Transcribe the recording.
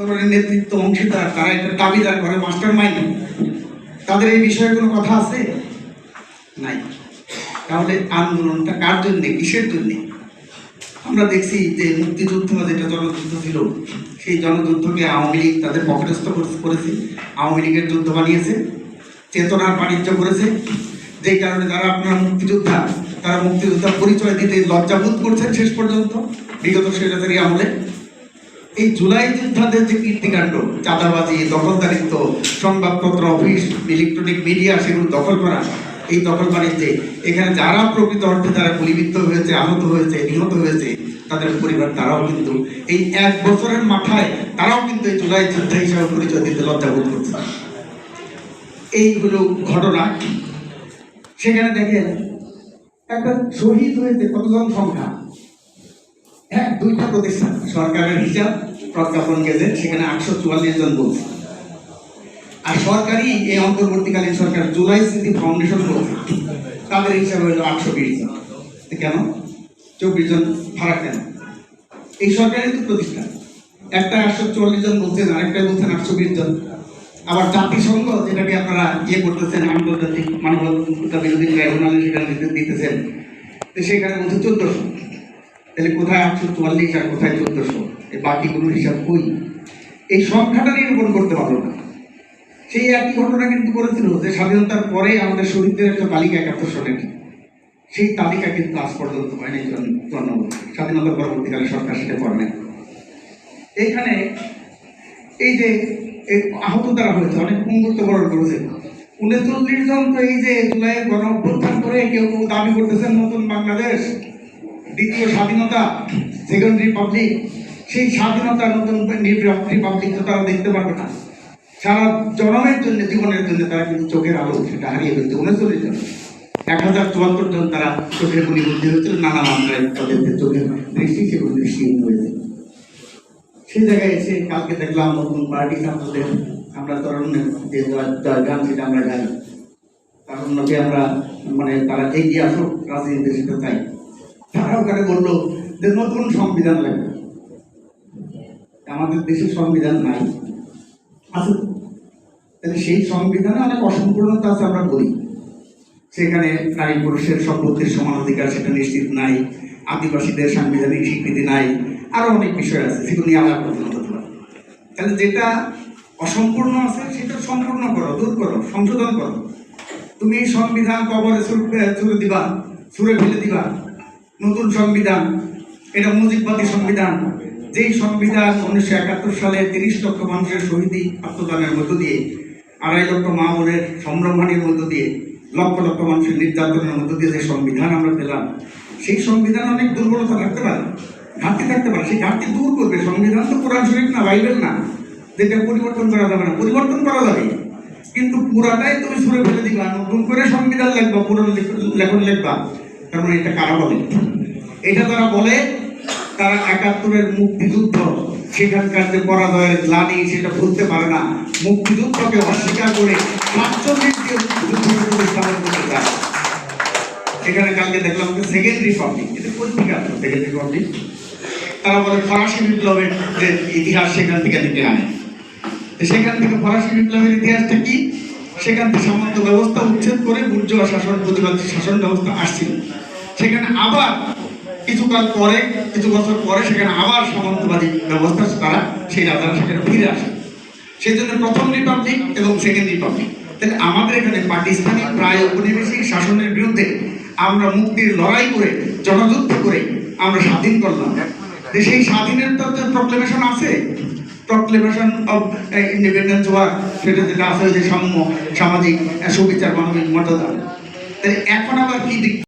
নেতৃত্ব অংশীদার, তারা একটা দাবিদার করে মাস্টার মাইন্ড তাদের এই বিষয়ে কোনো কথা আছে? নাই। তাহলে আন্দোলনটা কার জন্যে, কিসের জন্যে? আমরা দেখছি যে মুক্তিযুদ্ধ যেটা জনযুদ্ধ ছিল, সেই জনযুদ্ধকে আওয়ামী লীগ তাদের পকেটস্থ করে- করেছে। আওয়ামী লীগের যুদ্ধ বানিয়েছে, চেতনার বাণিজ্য করেছে। যে কারণে যারা আপনার মুক্তিযোদ্ধা, তারা মুক্তিযোদ্ধার পরিচয় দিতে লজ্জাবোধ করছেন শেষ পর্যন্ত। বিগত স্বৈরাচারী আমলে। এই জুলাই যোদ্ধাদের যে কীর্তিকাণ্ড চাঁদাবাজি, দখলদারিত্ব, সংবাদপত্র, অফিস ইলেকট্রনিক মিডিয়া সেগুলো দখল করা, এই দখল বাণিজ্যে এখানে যারা প্রকৃত অর্থে তারা গুলিবিদ্ধ হয়েছে, আহত হয়েছে, নিহত হয়েছে, তাদের পরিবার তারাও কিন্তু এই এক বছরের মাথায় তারাও কিন্তু এই জুলাই যোদ্ধা হিসাবে পরিচয় দিতে লজ্জাবোধ করছে। এইগুলো ঘটনা। সেখানে দেখেন একটা শহীদ হয়েছে কতজন সংখ্যা? হ্যাঁ দুইটা প্রতিষ্ঠান, সরকারের হিসাব প্রজ্ঞাপন গেজেট, সেখানে আটশো চুয়াল্লিশ জন বলছে। আর সরকারি এই অন্তর্বর্তীকালীন সরকার জুলাই স্মৃতি ফাউন্ডেশন বলছে, তাদের হিসাবে হলো আটশো বিশ জন। কেন? চব্বিশ জন ফারাক কেন? এই সরকারি তো প্রতিষ্ঠান। একটা আটশো চুয়াল্লিশ জন বলছেন, আরেকটা বলছেন আটশো বিশ জন। আবার জাতিসংঘ যেটাকে আপনারা ইয়ে করতেছেন, আন্তর্জাতিক মানবাধিকার বিরোধী ট্রাইব্যুনালে সেখানে দিতে- দিতেছেন, তো সেখানে বলছে চোদ্দশো। তাহলে কোথায় আটশো চুয়াল্লিশ আর কোথায় চোদ্দশো? এই বাকিগুলো হিসাব কই? এই সংখ্যাটা নিরূপণ করতে পারল না। সেই একই ঘটনা কিন্তু করেছিল যে স্বাধীনতার পরে আমাদের শহীদদের একটা তালিকা একাত্তর সনের সেই তালিকা কিন্তু আজ পর্যন্ত হয়নি বছর। স্বাধীনতার পরবর্তীকালে সরকার সেটা করে নাই। এখানে এই যে আহত দ্বারা হয়েছে, অনেক পুঙ্গুত্ব বরণ করেছে, উনচল্লিশ জন তো এই যে জুলাইয়ের গণ অভ্যুত্থান করে কেউ কেউ দাবি করতেছেন নতুন বাংলাদেশ। দ্বিতীয় স্বাধীনতা সেকেন্ড রিপাবলিক সেই স্বাধীনতা নতুন রিপাবলিক তো তারা দেখতে পারবে না। সারা জনমের জন্য, জীবনের জন্য তারা কিন্তু চোখের আলো সেটা হারিয়ে ফেলছে, উনচল্লিশ জন। এক হাজার চুয়াত্তর জন তারা চোখের গুলি বুদ্ধি হয়েছিল নানা মাত্রায় তাদের চোখের দৃষ্টি সেগুলো দৃষ্টিহীন হয়েছে সেই জায়গায় এসে কালকে দেখলাম নতুন পার্টি ছাত্রদের, আমরা তরুণের যে গান সেটা আমরা গাই তারুণ্যকে আমরা মানে তারা এগিয়ে আসুক, রাজনীতিতে সেটা চাই। তারা ওখানে বলল যে নতুন সংবিধান লাগবে। আমাদের দেশের সংবিধান নাই। আছে তাহলে সেই সংবিধানে অনেক অসম্পূর্ণতা আছে আমরা বলি। সেখানে নারী পুরুষের সম্পত্তির সমান অধিকার সেটা নিশ্চিত নাই, আদিবাসীদের সাংবিধানিক স্বীকৃতি নাই, আরও অনেক বিষয় আছে, সেগুলো নিয়ে আলাপ করতে পারে তাহলে যেটা অসম্পূর্ণ আছে, সেটা সম্পূর্ণ করো, দূর করো, সংশোধন করো। তুমি সংবিধান কবরে ছুড়ে দিবা, ছুড়ে ফেলে দিবা। নতুন সংবিধান, এটা মুজিববাদী সংবিধান। যেই সংবিধান উনিশশো একাত্তর সালে তিরিশ লক্ষ মানুষের শহীদি আত্মদানের মধ্য দিয়ে, আড়াই লক্ষ মা বোনের সম্ভ্রমণের মধ্য দিয়ে, লক্ষ লক্ষ মানুষের নির্যাতনের মধ্য দিয়ে যে সংবিধান আমরা পেলাম, সেই সংবিধান অনেক দুর্বলতা থাকতে পারে, ঘাটতি থাকতে পারে। সেই ঘাটতি দূর করবে। সংবিধান তো কোরআন শরীফ না, বাইবেল না। যেটা পরিবর্তন করা যাবে না, পরিবর্তন করা যাবে। কিন্তু পুরাটাই তুমি সুরে ফেলে দিবা, নতুন করে সংবিধান লিখবা পুরো লেখন লিখবা। তার মানে এটা কারা এটা তারা বলে, তারা একাত্তরের মুক্তিযুদ্ধ, সেখানকার যে পরাজয়ের গ্লানি, সেটা ভুলতে পারে না। মুক্তিযুদ্ধকে অস্বীকার করে সাতচল্লিশ দিয়ে কালকে দেখলাম সেকেন্ড রিপাবলিক এটা পত্রিকা সেকেন্ড রিপাবলিক তারা বলে ফরাসি বিপ্লবের যে ইতিহাস সেখান থেকে লিখে আনে। সেখান থেকে ফরাসি বিপ্লবের ইতিহাসটা কি? সেখান থেকে সামন্ত ব্যবস্থা উচ্ছেদ করে বুর্জোয়া শাসন প্রতিবাদী শাসন ব্যবস্থা আসছিল। সেখানে আবার কিছুকাল পরে কিছু বছর পরে সেখানে আবার সামন্তবাদী ব্যবস্থা তারা সেই রাজারা সেখানে ফিরে আসে। সেই জন্য প্রথম রিপাবলিক এবং সেকেন্ড রিপাবলিক। তাহলে আমাদের এখানে পাকিস্তানি প্রায় ঔপনিবেশিক শাসনের বিরুদ্ধে আমরা মুক্তির লড়াই করে জনযুদ্ধ করে আমরা স্বাধীন করলাম। সেই স্বাধীনের তো প্রক্লেমেশন আছে প্রক্লেমেশন অফ ইন্ডিপেন্ডেন্স ওয়ার সেটা যেটা আছে যে সাম্য, সামাজিক সুবিচার, মানবিক মর্যাদা। তাই এখন আবার কি দিক